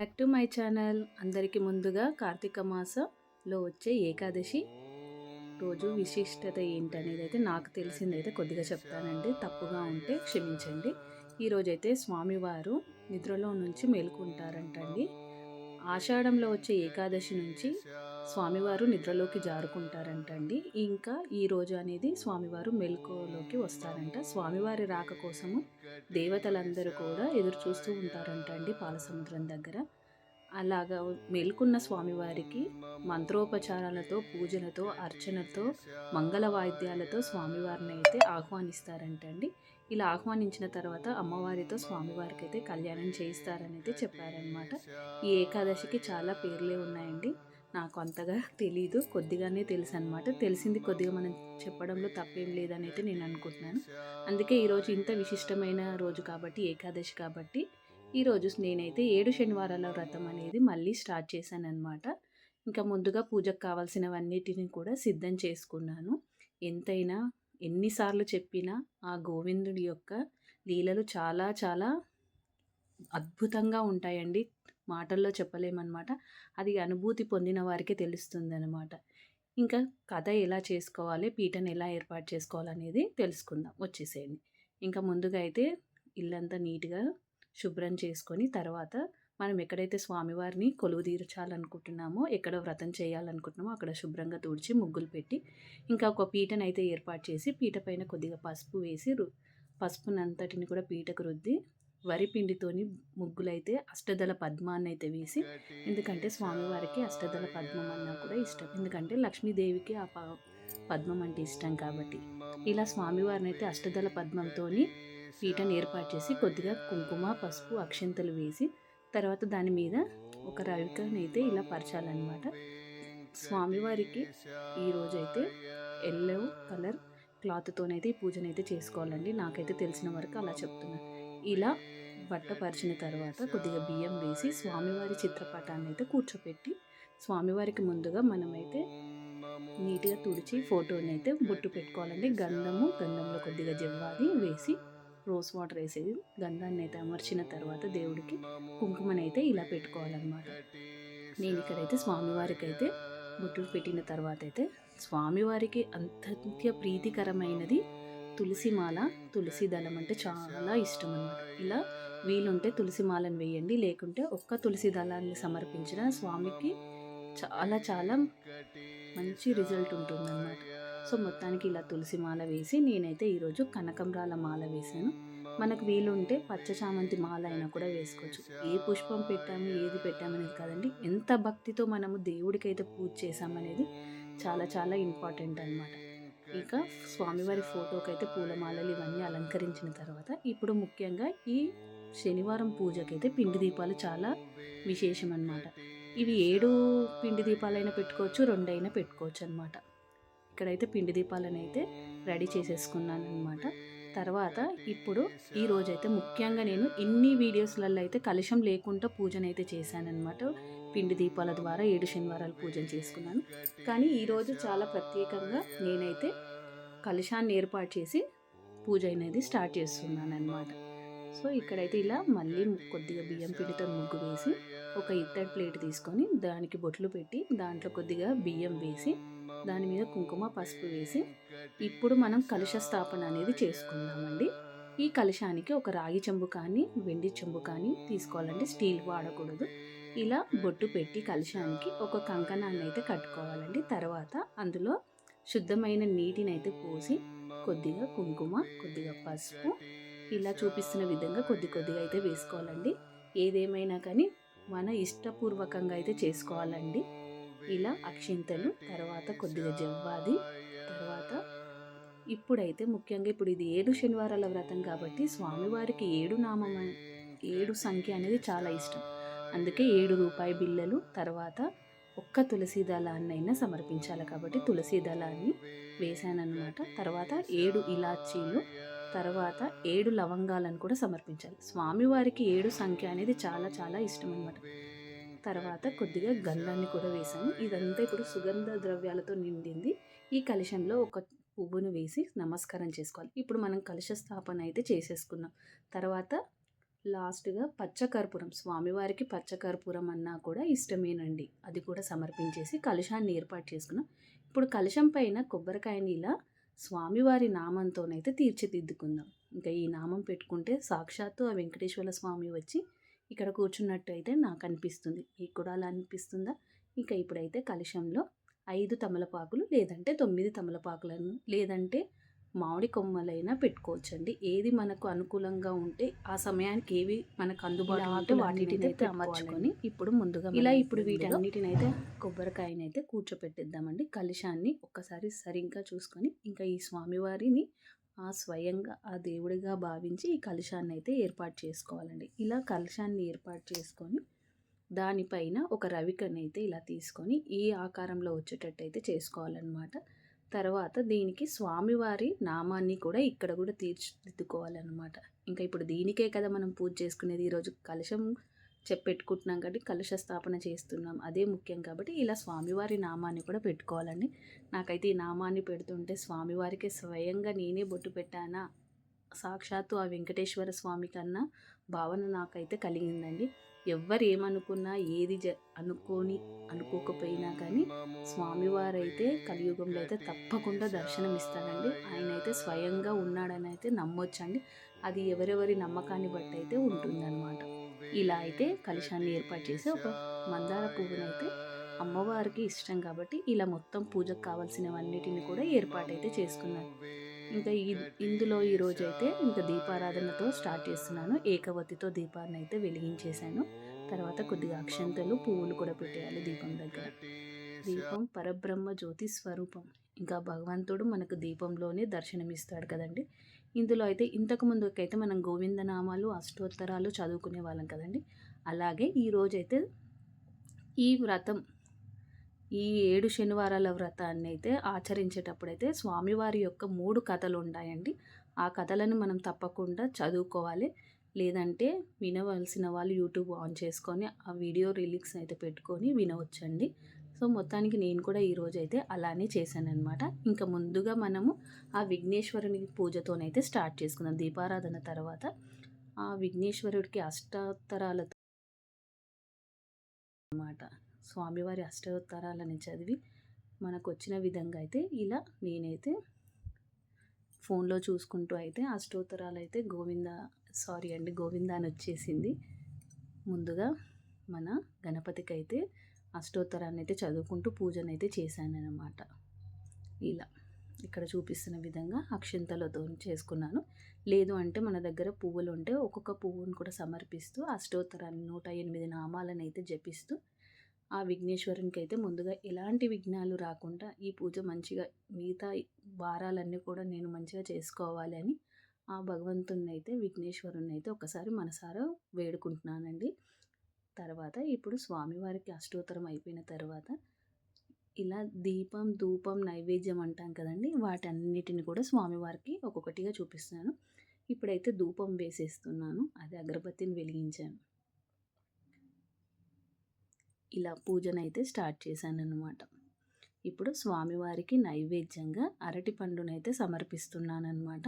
Back to my channel అందరికీ ముందుగా కార్తీక మాసంలో వచ్చే ఏకాదశి రోజు విశిష్టత ఏంటనేది అయితే నాకు తెలిసిందైతే కొద్దిగా చెప్తానండి. తప్పుగా ఉంటే క్షమించండి. ఈరోజైతే స్వామివారు నిద్రలో నుంచి మేలుకుంటారంటండి. ఆషాఢంలో వచ్చే ఏకాదశి నుంచి స్వామివారు నిద్రలోకి జారుకుంటారంటండి. ఇంకా ఈ రోజు అనేది స్వామివారు మెలకులోకి వస్తారంట. స్వామివారి రాక కోసము దేవతలందరూ కూడా ఎదురు చూస్తూ ఉంటారంటండి పాలసముద్రం దగ్గర. అలాగా మేల్కొన్న స్వామివారికి మంత్రోపచారాలతో పూజలతో అర్చనతో మంగళ వాయిద్యాలతో స్వామివారిని అయితే ఆహ్వానిస్తారంటండి. ఇలా ఆహ్వానించిన తర్వాత అమ్మవారితో స్వామివారికి అయితే కళ్యాణం చేయిస్తారని అయితే చెప్పారనమాట ఈ ఏకాదశికి చాలా పేర్లే ఉన్నాయండి. నాకు అంతగా తెలీదు. కొద్దిగానే తెలుసు అనమాట తెలిసింది కొద్దిగా మనం చెప్పడంలో తప్పేం లేదని అయితే నేను అనుకుంటున్నాను. అందుకే ఈరోజు ఇంత విశిష్టమైన రోజు కాబట్టి ఏకాదశి కాబట్టి ఈరోజు నేనైతే ఏడు శనివారాల వ్రతం అనేది మళ్ళీ స్టార్ట్ చేశాను అనమాట ఇంకా ముందుగా పూజకు కావాల్సినవన్నిటిని కూడా సిద్ధం చేసుకున్నాను. ఎంతైనా ఎన్నిసార్లు చెప్పినా ఆ గోవిందుడి యొక్క లీలలు చాలా చాలా అద్భుతంగా ఉంటాయండి. మాటల్లో చెప్పలేమన్నమాట. అది అనుభూతి పొందిన వారికే తెలుస్తుంది అనమాట ఇంకా కథ ఎలా చేసుకోవాలి పీటను ఎలా ఏర్పాటు చేసుకోవాలనేది తెలుసుకుందాం. వచ్చేసేయండి. ఇంకా ముందుగా అయితే ఇల్లంతా నీట్గా శుభ్రం చేసుకొని తర్వాత మనం ఎక్కడైతే స్వామివారిని కొలువు తీర్చాలనుకుంటున్నామో ఎక్కడ వ్రతం చేయాలనుకుంటున్నామో అక్కడ శుభ్రంగా తుడిచి ముగ్గులు పెట్టి ఇంకా ఒక పీటనైతే ఏర్పాటు చేసి పీట పైన కొద్దిగా పసుపు వేసి రు పసుపునంతటిని కూడా పీటకు రుద్ది వరి పిండితోని ముగ్గులైతే అష్టదళ పద్మాన్ని అయితే వేసి ఎందుకంటే స్వామివారికి అష్టదళ పద్మం అన్నా కూడా ఇష్టం. ఎందుకంటే లక్ష్మీదేవికి ఆ పద్మం అంటే ఇష్టం కాబట్టి. ఇలా స్వామివారిని అయితే అష్టదళ పద్మంతో పీటను ఏర్పాటు చేసి కొద్దిగా కుంకుమ పసుపు అక్షంతలు వేసి తర్వాత దాని మీద ఒక రవికనైతే ఇలా పరచాలన్నమాట. స్వామివారికి ఈరోజైతే ఎల్లో కలర్ క్లాత్తోనైతే ఈ పూజనైతే చేసుకోవాలండి. నాకైతే తెలిసిన వరకు అలా చెప్తున్నాను ఇలా బట్ట పరిచిన తర్వాత కొద్దిగా బియ్యం వేసి స్వామివారి చిత్రపటాన్ని అయితే కూర్చోపెట్టి స్వామివారికి ముందుగా మనమైతే నీట్గా తుడిచి ఫోటోని అయితే బొట్టు పెట్టుకోవాలండి. గంధము గంధంలో కొద్దిగా జవ్వాది వేసి రోజ్ వాటర్ వేసేది. గంధాన్ని అయితే అమర్చిన తర్వాత దేవుడికి కుంకుమని అయితే ఇలా పెట్టుకోవాలన్నమాట. నేను ఇక్కడైతే స్వామివారికి అయితే బొట్టులు పెట్టిన తర్వాత అయితే స్వామివారికి అంత్య ప్రీతికరమైనది తులసి మాల తులసి దళం అంటే చాలా ఇష్టం అన్నమాట ఇలా వీలుంటే తులసి మాలను వేయండి లేకుంటే ఒక్క తులసి దళాన్ని సమర్పించిన స్వామికి చాలా చాలా మంచి రిజల్ట్ ఉంటుందన్నమాట. సో మొత్తానికి ఇలా తులసి మాల వేసి నేనైతే ఈరోజు కనకంరాల మాల వేశాను. మనకు వీలుంటే పచ్చ చామంతి మాల అయినా కూడా వేసుకోవచ్చు. ఏ పుష్పం పెట్టాము ఏది పెట్టామనేది కాదండి. ఎంత భక్తితో మనము దేవుడికైతే పూజ చేసామనేది చాలా చాలా ఇంపార్టెంట్ అనమాట ఇక స్వామివారి ఫోటోకైతే పూలమాలలు ఇవన్నీ అలంకరించిన తర్వాత ఇప్పుడు ముఖ్యంగా ఈ శనివారం పూజకైతే పిండి దీపాలు చాలా విశేషం అనమాట ఇవి ఏడు పిండి దీపాలైనా పెట్టుకోవచ్చు రెండైనా పెట్టుకోవచ్చు అనమాట ఇక్కడైతే పిండి దీపాలను అయితే రెడీ చేసేసుకున్నాను అనమాట తర్వాత ఇప్పుడు ఈ రోజైతే ముఖ్యంగా నేను ఇన్ని వీడియోస్లలో అయితే కలుషం లేకుండా పూజనైతే చేశానమాట పిండి దీపాల ద్వారా ఏడు శనివారాలు పూజన చేసుకున్నాను. కానీ ఈరోజు చాలా ప్రత్యేకంగా నేనైతే కలుషాన్ని ఏర్పాటు చేసి పూజ అనేది స్టార్ట్ చేస్తున్నాను అనమాట సో ఇక్కడైతే ఇలా మళ్ళీ కొద్దిగా బియ్యం పిండితో ముగ్గు వేసి ఒక ఇత్తడి ప్లేట్ తీసుకొని దానికి బొట్లు పెట్టి దాంట్లో కొద్దిగా బియ్యం వేసి దాని మీద కుంకుమ పసుపు వేసి ఇప్పుడు మనం కలుష స్థాపన అనేది చేసుకుందామండి. ఈ కలుషానికి ఒక రాగి చెంబు కానీ వెండి చెంబు కానీ తీసుకోవాలండి స్టీల్ వాడకూడదు. ఇలా బొట్టు పెట్టి కలుషానికి ఒక కంకణాన్ని అయితే కట్టుకోవాలండి. తర్వాత అందులో శుద్ధమైన నీటిని అయితే పోసి కొద్దిగా కుంకుమ కొద్దిగా పసుపు ఇలా చూపిస్తున్న విధంగా కొద్ది కొద్దిగా అయితే వేసుకోవాలండి. ఏదేమైనా కానీ మన ఇష్టపూర్వకంగా అయితే చేసుకోవాలండి. ఇలా అక్షింతలు తర్వాత కొద్దిగా జవ్వాది తర్వాత ఇప్పుడైతే ముఖ్యంగా ఇప్పుడు ఇది ఏడు శనివారాల వ్రతం కాబట్టి స్వామివారికి ఏడు నామం ఏడు సంఖ్య అనేది చాలా ఇష్టం. అందుకే ఏడు రూపాయి బిల్లలు తర్వాత ఒక్క తులసి దళాన్నైనా సమర్పించాలి కాబట్టి తులసి దళాన్ని వేశానన్నమాట. తర్వాత ఏడు ఇలాచీలు తర్వాత ఏడు లవంగాలను కూడా సమర్పించాలి. స్వామివారికి ఏడు సంఖ్య అనేది చాలా చాలా ఇష్టం అనమాట తర్వాత కొద్దిగా గంధాన్ని కూడా వేసాము ఇదంతా ఇప్పుడు సుగంధ ద్రవ్యాలతో నిండింది ఈ కలశంలో ఒక పువ్వును వేసి నమస్కారం చేసుకోవాలి ఇప్పుడు మనం కలశ స్థాపన అయితే చేసేసుకున్నాం తర్వాత లాస్ట్‌గా పచ్చకర్పూరం స్వామివారికి పచ్చకర్పూరం అన్నా కూడా ఇష్టమేనండి. అది కూడా సమర్పించేసి కలశాన్ని ఏర్పాటు చేసుకున్నాం. ఇప్పుడు కలశం పైన కొబ్బరికాయని ఇలా స్వామివారి నామంతోనైతే తీర్చిదిద్దుకుందాం. ఇంకా ఈ నామం పెట్టుకుంటే సాక్షాత్తు ఆ వెంకటేశ్వర స్వామి వచ్చి ఇక్కడ కూర్చున్నట్టు అయితే నాకు అనిపిస్తుంది. మీకు కూడా అలా అనిపిస్తుందా? ఇక ఇప్పుడైతే కలశంలో 5 తమలపాకులు లేదంటే 9 తమలపాకులను లేదంటే మామిడి కొమ్మలైనా పెట్టుకోవచ్చండి. ఏది మనకు అనుకూలంగా ఉంటే ఆ సమయానికి ఏవి మనకు అందుబాటులో ఉంటే వాటినైతే అమర్చుకొని ఇప్పుడు ముందుగా ఇలా ఇప్పుడు వీటన్నిటినైతే కొబ్బరికాయనైతే కూర్చోపెట్టేద్దామండి. కలశాన్ని ఒక్కసారి సరిగ్గా చూసుకొని ఇంకా ఈ స్వామివారిని ఆ స్వయంగా ఆ దేవుడిగా భావించి ఈ కలశాన్నైతే ఏర్పాటు చేసుకోవాలండి. ఇలా కలశాన్ని ఏర్పాటు చేసుకొని దానిపైన ఒక రవికనైతే ఇలా తీసుకొని ఈ ఆకారంలో వచ్చేటట్టయితే చేసుకోవాలన్నమాట. తర్వాత దీనికి స్వామివారి నామాన్ని కూడా ఇక్కడ కూడా తీర్చిదిద్దుకోవాలన్నమాట. ఇంకా ఇప్పుడు దీనికే కదా మనం పూజ చేసుకునేది. ఈరోజు కలశం చెప్పెట్టుకుంటున్నాం కాబట్టి కలుష స్థాపన చేస్తున్నాం. అదే ముఖ్యం కాబట్టి ఇలా స్వామివారి నామాన్ని కూడా పెట్టుకోవాలండి. నాకైతే ఈ నామాన్ని పెడుతుంటే స్వామివారికి స్వయంగా నేనే బొట్టు పెట్టానా, సాక్షాత్తు ఆ వెంకటేశ్వర స్వామి కన్నా భావన నాకైతే కలిగిందండి. ఎవ్వరు ఏమనుకున్నా ఏది జ అనుకోని అనుకోకపోయినా కానీ స్వామివారైతే కలియుగంలో అయితే తప్పకుండా దర్శనం ఇస్తాడండి. ఆయనైతే స్వయంగా ఉన్నాడని అయితే నమ్మొచ్చండి. అది ఎవరెవరి నమ్మకాన్ని బట్టి అయితే ఉంటుందన్నమాట. ఇలా అయితే కలశాన్ని ఏర్పాటు చేసి ఒక మందార పువ్వునైతే అమ్మవారికి ఇష్టం కాబట్టి ఇలా మొత్తం పూజకు కావాల్సినవన్నిటిని కూడా ఏర్పాటైతే చేసుకున్నాను. ఇంకా ఈ ఇందులో అయితే ఇంకా దీపారాధనతో స్టార్ట్ చేస్తున్నాను. ఏకవతితో దీపాన్ని అయితే వెలిగించేశాను. తర్వాత కొద్దిగా అక్షంతలు, పువ్వులు కూడా పెట్టేయాలి దీపం దగ్గర. దీపం పరబ్రహ్మ జ్యోతి స్వరూపం. ఇంకా భగవంతుడు మనకు దీపంలోనే దర్శనమిస్తాడు కదండీ! ఇందులో అయితే ఇంతకు ముందుకైతే మనం గోవిందనామాలు, అష్టోత్తరాలు చదువుకునే వాళ్ళం కదండీ! అలాగే ఈరోజైతే ఈ వ్రతం ఈ ఏడు శనివారాల వ్రతాన్నైతే ఆచరించేటప్పుడైతే స్వామివారి యొక్క మూడు కథలు ఉంటాయండి ఆ కథలను మనం తప్పకుండా చదువుకోవాలి. లేదంటే వినవలసిన వాళ్ళు యూట్యూబ్ ఆన్ చేసుకొని ఆ వీడియో రిలీక్స్ అయితే పెట్టుకొని వినవచ్చండి. సో, మొత్తానికి నేను కూడా ఈరోజు అయితే అలానే చేశానమాట ఇంకా ముందుగా మనము ఆ విఘ్నేశ్వరుని పూజతోనైతే స్టార్ట్ చేసుకుందాం. దీపారాధన తర్వాత ఆ విఘ్నేశ్వరుడికి అష్టోత్తరాలతో అనమాట. స్వామివారి అష్టోత్తరాలని చదివి మనకు వచ్చిన విధంగా అయితే ఇలా నేనైతే ఫోన్‌లో చూసుకుంటూ అయితే అష్టోత్తరాలు అయితే గోవింద సారీ అండి గోవింద అని వచ్చేసింది. ముందుగా మన గణపతికి అయితే అష్టోత్తరాన్ని అయితే చదువుకుంటూ పూజనైతే చేశానన్నమాట ఇలా ఇక్కడ చూపిస్తున్న విధంగా అక్షింతలతో చేసుకున్నాను. లేదు అంటే మన దగ్గర పువ్వులుంటే ఒక్కొక్క పువ్వును కూడా సమర్పిస్తూ అష్టోత్తరాన్ని నూట ఎనిమిది నామాలను అయితే జపిస్తూ ఆ విఘ్నేశ్వరునికైతే ముందుగా ఎలాంటి విఘ్నాలు రాకుండా ఈ పూజ మంచిగా మిగతా వారాలన్నీ కూడా నేను మంచిగా చేసుకోవాలి అని ఆ భగవంతుడినైతే విఘ్నేశ్వరుడినైతే ఒకసారి మనసారా వేడుకుంటున్నానండి. తర్వాత ఇప్పుడు స్వామివారికి అష్టోత్తరం అయిపోయిన తర్వాత ఇలా దీపం, ధూపం, నైవేద్యం అంటాం కదండీ! వాటన్నిటిని కూడా స్వామివారికి ఒక్కొక్కటిగా చూపిస్తున్నాను. ఇప్పుడైతే ధూపం వేసేస్తున్నాను. అది అగరబత్తిని వెలిగించాను. ఇలా పూజనైతే స్టార్ట్ చేశాను అనమాట ఇప్పుడు స్వామివారికి నైవేద్యంగా అరటి పండునైతే సమర్పిస్తున్నాననమాట.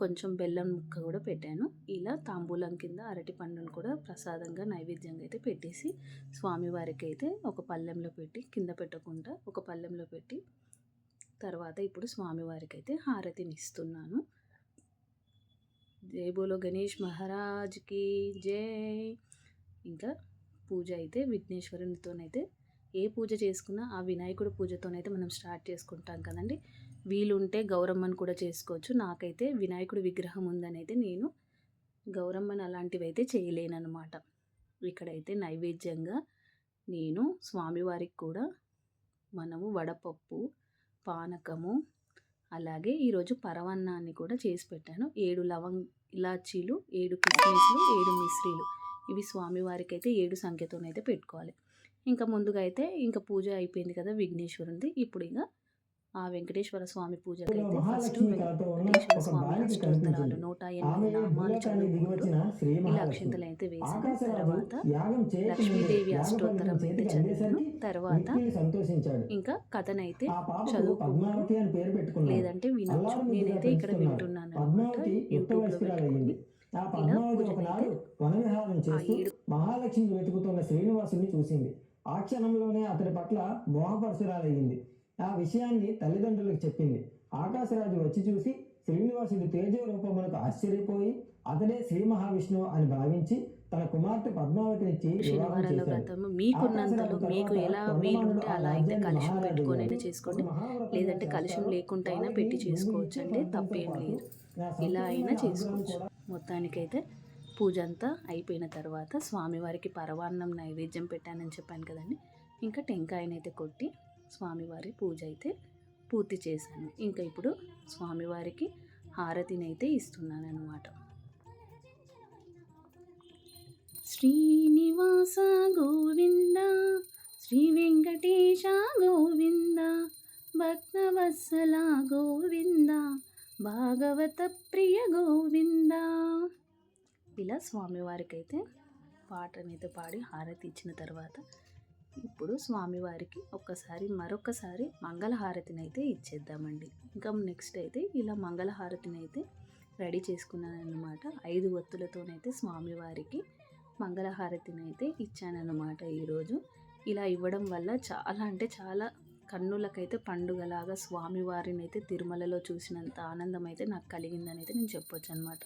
కొంచెం బెల్లం ముక్క కూడా పెట్టాను. ఇలా తాంబూలం కింద అరటి పండును కూడా ప్రసాదంగా నైవేద్యంగా అయితే పెట్టేసి స్వామివారికైతే ఒక పళ్ళెంలో పెట్టి కింద పెట్టకుండా ఒక పళ్ళెంలో పెట్టి తర్వాత ఇప్పుడు స్వామివారికైతే హారతినిస్తున్నాను. జై బోలో గణేష్ మహారాజ్‌కి జై. ఇంకా పూజ అయితే విఘ్నేశ్వరునితోనైతే ఏ పూజ చేసుకున్నా ఆ వినాయకుడు పూజతోనైతే మనం స్టార్ట్ చేసుకుంటాం కదండీ! వీలుంటే గౌరమ్మను కూడా చేసుకోవచ్చు. నాకైతే వినాయకుడి విగ్రహం ఉందనైతే నేను గౌరమ్మను అలాంటివి అయితే చేయలేనమాట ఇక్కడైతే నైవేద్యంగా నేను స్వామివారికి కూడా మనము వడపప్పు, పానకము, అలాగే ఈరోజు పరమాన్నాన్ని కూడా చేసి పెట్టాను. ఏడు లవంగ్ ఇలాచీలు, ఏడు కిస్మిస్‌లు, ఏడు మిశ్రీలు ఇవి స్వామివారికైతే ఏడు సంఖ్యతోనైతే పెట్టుకోవాలి. ఇంకా ముందుగా అయితే ఇంకా పూజ అయిపోయింది కదా విఘ్నేశ్వరునిది. ఇప్పుడు ఇక ఆ వెంకటేశ్వర స్వామి పూజకైతే ఫస్ట్ మహాలక్ష్మి కళతో ఉన్న వెంకటేశ్వర ఒక స్వామి బాలిక అష్టోత్తరాలు కనిపించింది. 108 ఆమె నామాలు భూలోకానికి దిగి చదువుకుంటూ వచ్చిన శ్రీ ఇలా మహాలక్ష్మి. అక్షింతలైతే వేసిన తర్వాత లక్ష్మీదేవి అష్టోత్తరం అయితే చదివాను. తర్వాత. ఇంకా కథనైతే చదువుకుంటూ. లేదంటే వినొచ్చు. నేనైతే ఇక్కడ యూట్యూబ్‌లో. పెట్టుకొని. ఏడు- మహాలక్ష్మి వెతుకుతున్న శ్రీనివాసుని చూసింది ఆ క్షణంలోనే అతడి పట్ల మోహపరచురాలయ్యింది ఆ విషయాన్ని తల్లిదండ్రులకు చెప్పింది. ఆకాశరాజు వచ్చి చూసి శ్రీనివాసుడి తేజ రూపమునకు ఆశ్చర్యపోయి అతడే శ్రీ మహావిష్ణువు అని భావించి తన కుమార్తె పద్మావతినిచ్చి వివాహం శనివారాల చేశాడు. వ్రతము మీకున్నంతలో మీకు ఎలా వీలుంటే అలా అయితే కలుషం చేసుకోండి. లేదంటే కలుషం లేకుండా అయినా పెట్టి చేసుకోవచ్చు తప్పేం లేదు. ఇలా అయినా చేసుకోవచ్చు. మొత్తానికైతే పూజ అంతా అయిపోయిన తర్వాత స్వామివారికి పరవాన్నం నైవేద్యం పెట్టానని చెప్పాను కదండి. ఇంకా టెంకాయనైతే కొట్టి స్వామివారి పూజ అయితే పూర్తి చేశాను. ఇంకా ఇప్పుడు స్వామివారికి హారతిని అయితే ఇస్తున్నాను అనమాట శ్రీనివాస గోవింద శ్రీ వెంకటేశ గోవింద భక్తవత్సల గోవింద భాగవత ప్రియ గోవింద. ఇలా స్వామివారికి అయితే పాటనైతే పాడి హారతి ఇచ్చిన తర్వాత ఇప్పుడు స్వామివారికి ఒక్కసారి మరొకసారి మంగళహారతిని అయితే ఇచ్చేద్దామండి. ఇంకా నెక్స్ట్ అయితే ఇలా మంగళహారతిని అయితే రెడీ చేసుకున్నాను అనమాట ఐదు ఒత్తులతోనైతే స్వామివారికి మంగళహారతిని అయితే ఇచ్చానన్నమాట ఈరోజు. ఇలా ఇవ్వడం వల్ల చాలా అంటే చాలా కన్నులకైతే పండుగలాగా స్వామివారిని అయితే తిరుమలలో చూసినంత ఆనందం అయితే నాకు కలిగిందని అయితే నేను చెప్పొచ్చు అనమాట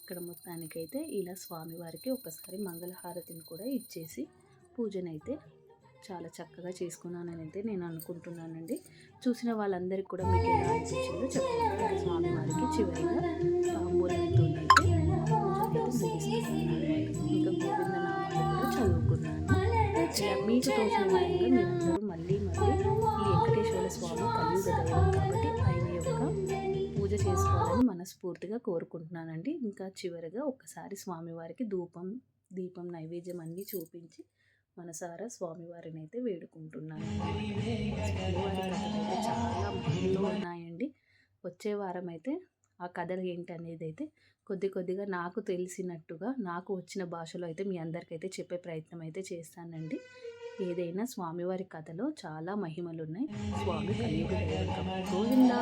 ఇక్కడ మొత్తానికైతే ఇలా స్వామివారికి ఒకసారి మంగళహారతిని కూడా ఇచ్చేసి పూజనైతే చాలా చక్కగా చేసుకున్నానని అయితే నేను అనుకుంటున్నానండి. చూసిన వాళ్ళందరికీ కూడా మీకు ఎలా అనిపించిందో చెప్పండి. స్వామివారికి చివరిగా తాంబూలంతో ఇంకా గోవింద కూడా చదువుకున్నాను మీకు తోచిన విధంగా మీరందరూ మళ్ళీ మళ్ళీ ఈ వెంకటేశ్వర స్వామి కలియుగ దైవం కాబట్టి ఆయన యొక్క పూజ చేసుకోవాలని మనస్ఫూర్తిగా కోరుకుంటున్నానండి. ఇంకా చివరిగా ఒక్కసారి స్వామివారికి ధూపం దీపం నైవేద్యం అన్నీ చూపించి మనసారా స్వామివారిని అయితే వేడుకుంటున్నాను చాలా మహిళలు ఉన్నాయండి. వచ్చే వారం అయితే ఆ కథలు ఏంటి అనేది అయితే కొద్ది కొద్దిగా నాకు తెలిసినట్టుగా నాకు వచ్చిన భాషలో అయితే మీ అందరికైతే చెప్పే ప్రయత్నం అయితే చేస్తానండి. ఏదైనా స్వామివారి కథలో చాలా మహిమలు ఉన్నాయి స్వామి కలియుగ. గోవిందా!